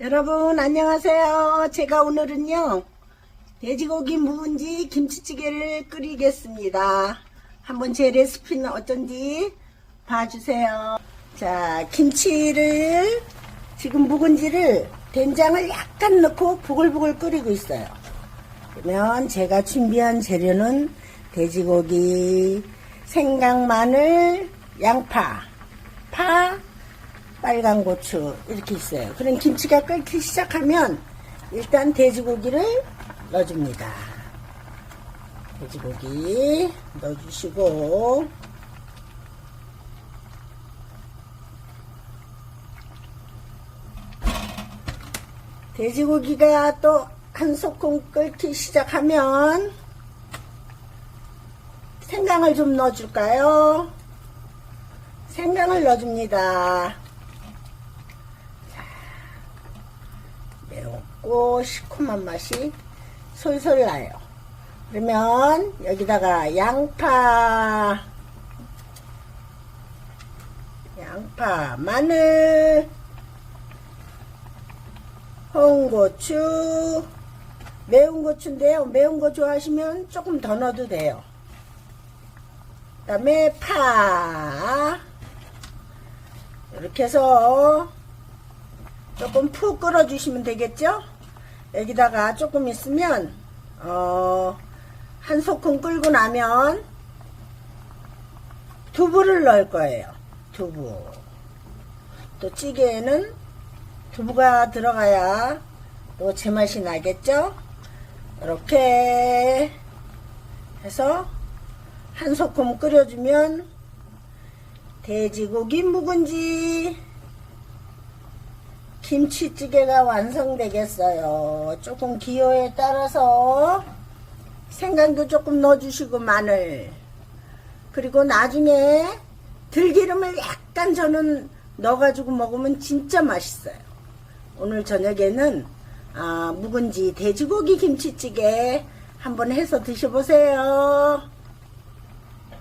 여러분 안녕하세요. 제가 오늘은요 돼지고기 묵은지 김치찌개를 끓이겠습니다. 한번 제 레시피는 어쩐지 봐주세요. 자 김치를 지금 묵은지를 된장을 약간 넣고 부글부글 끓이고 있어요. 그러면 제가 준비한 재료는 돼지고기, 생강, 마늘, 양파, 파, 빨간 고추 이렇게 있어요. 그럼 김치가 끓기 시작하면 일단 돼지고기를 넣어줍니다. 돼지고기 넣어주시고 돼지고기가 또 한 소끔 끓기 시작하면 생강을 좀 넣어줄까요? 생강을 넣어줍니다. 매웠고 시큼한 맛이 솔솔 나요. 그러면 여기다가 양파, 양파, 마늘, 홍고추, 매운 고추인데요. 매운 거 좋아하시면 조금 더 넣어도 돼요. 그 다음에 파, 이렇게 해서 조금 푹 끓여주시면 되겠죠? 여기다가 조금 있으면, 어, 한 소끔 끓고 나면 두부를 넣을 거예요. 두부. 또 찌개에는 두부가 들어가야 또 제맛이 나겠죠? 이렇게 해서 한 소끔 끓여주면 돼지고기 묵은지 김치찌개가 완성되겠어요. 조금 기호에 따라서 생강도 조금 넣어주시고 마늘 그리고 나중에 들기름을 약간 저는 넣어가지고 먹으면 진짜 맛있어요. 오늘 저녁에는 아, 묵은지 돼지고기 김치찌개 한번 해서 드셔보세요.